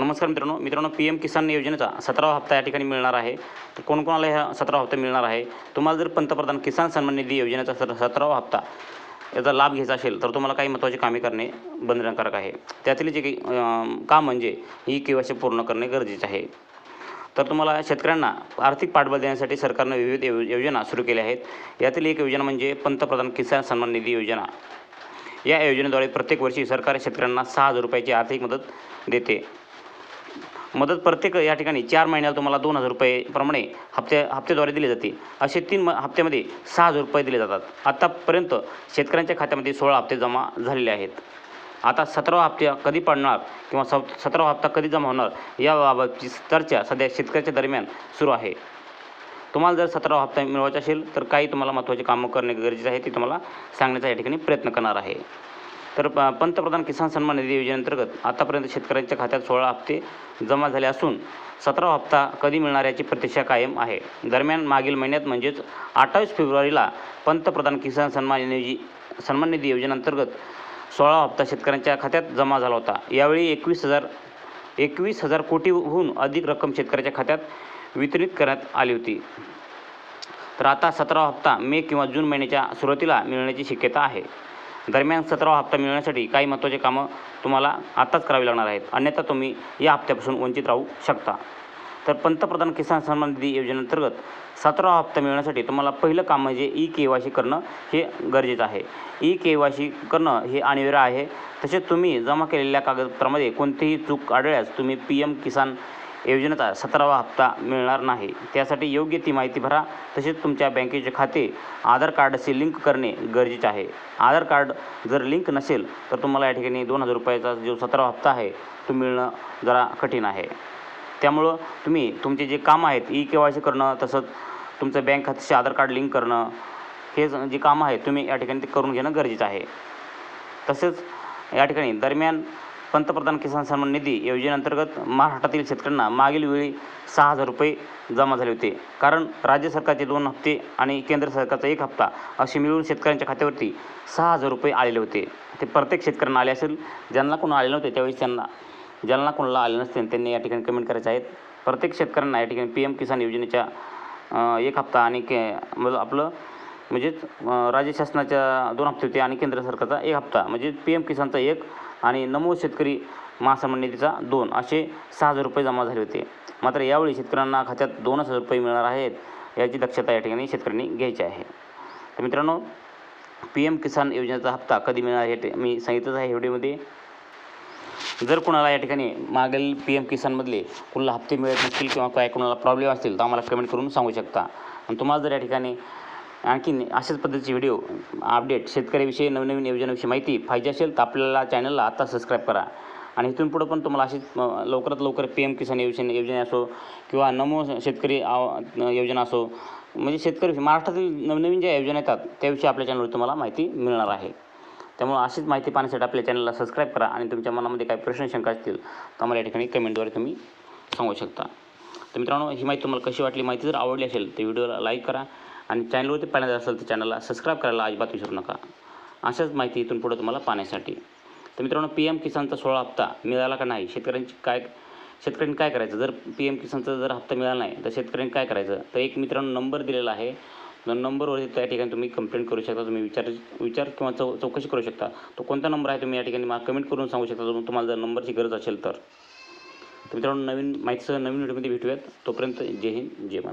नमस्कार मित्रांनो मित्रांनो पी एम किसान योजनेचा सतरावा हप्ता या ठिकाणी मिळणार आहे. तर कोणकोणाला ह्या सतरावा हप्ता मिळणार आहे? तुम्हाला जर पंतप्रधान किसान सन्मान निधी योजनेचा सर सतरावा हप्ता याचा लाभ घ्यायचा असेल तर तुम्हाला काही महत्त्वाची कामे करणे बंधनकारक आहे. त्यातील जे काही काम म्हणजे ही केवायसी पूर्ण करणे गरजेचे आहे. तर तुम्हाला शेतकऱ्यांना आर्थिक पाठबळ देण्यासाठी सरकारनं विविध योजना सुरू केल्या आहेत. यातील एक योजना म्हणजे पंतप्रधान किसान सन्मान निधी योजना. या योजनेद्वारे प्रत्येक वर्षी सरकार शेतकऱ्यांना सहा हजार रुपयाची आर्थिक मदत देते. मदत प्रत्येक या ठिकाणी चार महिन्याला तुम्हाला दोन हजार रुपये प्रमाणे हप्त्या हप्त्याद्वारे दिली जाते. असे तीन म हप्त्यामध्ये सहा हजार रुपये दिले जातात. आत्तापर्यंत शेतकऱ्यांच्या खात्यामध्ये सोळा हप्ते जमा झालेले आहेत. आता सतरावा हप्ता कधी पडणार किंवा स सतरावा हप्ता कधी जमा होणार याबाबतची चर्चा सध्या शेतकऱ्याच्या दरम्यान सुरू आहे. तुम्हाला जर सतरावा हप्ता मिळवायचा असेल तर काही तुम्हाला महत्त्वाचे कामं करणे गरजेचे आहे ते तुम्हाला सांगण्याचा या ठिकाणी प्रयत्न करणार आहे. तर प पंतप्रधान किसान सन्मान निधी योजनेअंतर्गत आतापर्यंत शेतकऱ्यांच्या खात्यात सोळा हप्ते जमा झाले असून सतरावा हप्ता कधी मिळणार याची प्रतीक्षा कायम आहे. दरम्यान मागील महिन्यात म्हणजेच अठ्ठावीस फेब्रुवारीला पंतप्रधान किसान सन्मान निधी सन्मान निधी योजनेअंतर्गत सोळा हप्ता शेतकऱ्यांच्या खात्यात जमा झाला होता. यावेळी एकवीस हजार एकवीस हजार कोटीहून अधिक रक्कम शेतकऱ्याच्या खात्यात वितरित करण्यात आली होती. तर आता सतरावा हप्ता मे किंवा जून महिन्याच्या सुरुवातीला मिळण्याची शक्यता आहे. दरम्यान सतरावा हप्ता मिळण्यासाठी काही महत्त्वाचे कामं तुम्हाला आत्ताच करावी लागणार आहेत. अन्यथा तुम्ही या हप्त्यापासून वंचित राहू शकता. तर पंतप्रधान किसान सन्मान निधी योजनेअंतर्गत सतरावा हप्ता मिळण्यासाठी तुम्हाला पहिलं काम म्हणजे ई के वाय सी करणं हे गरजेचं आहे. ई के वाय सी करणं हे अनिवार्य आहे. तसेच तुम्ही जमा केलेल्या कागदपत्रामध्ये कोणतीही चूक आढळल्यास तुम्ही पी एम किसान योजनेचा सतरावा हप्ता मिळणार नाही. त्यासाठी योग्य ती माहिती भरा. तसेच तुमच्या बँकेचे खाते आधार कार्डशी लिंक करणे गरजेचे आहे. आधार कार्ड जर लिंक नसेल तर तुम्हाला या ठिकाणी दोन हजार रुपयाचा जो सतरावा हप्ता आहे तो मिळणं जरा कठीण आहे. त्यामुळं तुम्ही तुमचे जे काम आहेत ई के वाय सी करणं तसंच तुमचं बँक खात्याशी आधार कार्ड लिंक करणं हे ज- जे कामं आहे तुम्ही या ठिकाणी ते करून घेणं गरजेचं आहे. तसेच या ठिकाणी दरम्यान पंतप्रधान किसान सन्मान निधी योजनेअंतर्गत महाराष्ट्रातील शेतकऱ्यांना मागील वेळी सहा हजार रुपये जमा झाले होते. कारण राज्य सरकारचे दोन हप्ते आणि केंद्र सरकारचा एक हप्ता असे मिळून शेतकऱ्यांच्या खात्यावरती सहा हजार रुपये आलेले होते. ते प्रत्येक शेतकऱ्यांना आले असेल ज्यांना कोण आले नव्हते त्यावेळेस त्यांना ज्यांना कोणाला आले नसते त्यांनी या ठिकाणी कमेंट करायचे आहेत. प्रत्येक शेतकऱ्यांना या ठिकाणी पी एम किसान योजनेच्या एक हप्ता आणि के आपलं म्हणजेच राज्य शासनाच्या दोन हप्ते होते आणि केंद्र सरकारचा एक हप्ता. म्हणजे पी एम किसानचा एक आणि नमो शेतकरी महासन्मान निधीचा दोन असे सहा हजार रुपये जमा झाले होते. मात्र यावेळी शेतकऱ्यांना खात्यात दोनच हजार रुपये मिळणार आहेत याची दक्षता या ठिकाणी शेतकऱ्यांनी घ्यायची आहे. तर मित्रांनो पी एम किसान योजनेचा हप्ता कधी मिळणार हे मी सांगितलंच आहे व्हिडिओमध्ये. जर कोणाला या ठिकाणी मागील पी एम किसानमधले कुणाला हप्ते मिळत नसतील किंवा काय कोणाला प्रॉब्लेम असतील तर आम्हाला कमेंट करून सांगू शकता. आणि तुम्हाला जर या ठिकाणी आणखीन अशाच पद्धतीचे व्हिडिओ अपडेट शेतकऱ्याविषयी नवनवीन योजनाविषयी माहिती पाहिजे असेल तर आपल्याला चॅनलला आता सबस्क्राईब करा. आणि इथून पुढं पण तुम्हाला अशीच लवकरात लवकर पी एम किसान योजने योजना असो किंवा नमो शेतकरी आव योजना असो म्हणजे शेतकरी महाराष्ट्रातील नवनवीन ज्या योजना येतात त्याविषयी आपल्या चॅनलवर तुम्हाला माहिती मिळणार आहे. त्यामुळे अशीच माहिती पाहण्यासाठी आपल्या चॅनलला सबस्क्राईब करा आणि तुमच्या मनामध्ये काही प्रश्न शंका असतील तर आम्हाला या ठिकाणी कमेंटद्वारे तुम्ही सांगू शकता. तर मित्रांनो ही माहिती तुम्हाला कशी वाटली माहिती जर आवडली असेल तर व्हिडिओला लाईक करा. आणि चॅनलवरती पाहण्यात असेल तर चॅनलला सबस्क्राईब करायला अजिबात विसरू नका. अशाच माहिती इथून पुढे तुम्हाला पाहण्यासाठी. तर मित्रांनो पी एम किसानचा सोळा हप्ता मिळाला का नाही? शेतकऱ्यांची काय शेतकऱ्यांनी काय करायचं? जर पी एम किसानचा जर हप्ता मिळाला नाही तर शेतकऱ्यांनी काय करायचं? तर एक मित्रांनो नंबर दिलेला आहे. नंबरवरती त्या ठिकाणी तुम्ही कंप्लेंट करू शकता. तुम्ही विचार विचार किंवा चौ चौकशी करू शकता. तो कोणता नंबर आहे तुम्ही या ठिकाणी मला कमेंट करून सांगू शकता. जर तुम्हाला जर नंबरची गरज असेल तर. तर मित्रांनो नवीन माहितीसह नवीन व्हिडिओमध्ये भेटूयात. तोपर्यंत जय हिंद जय महाराज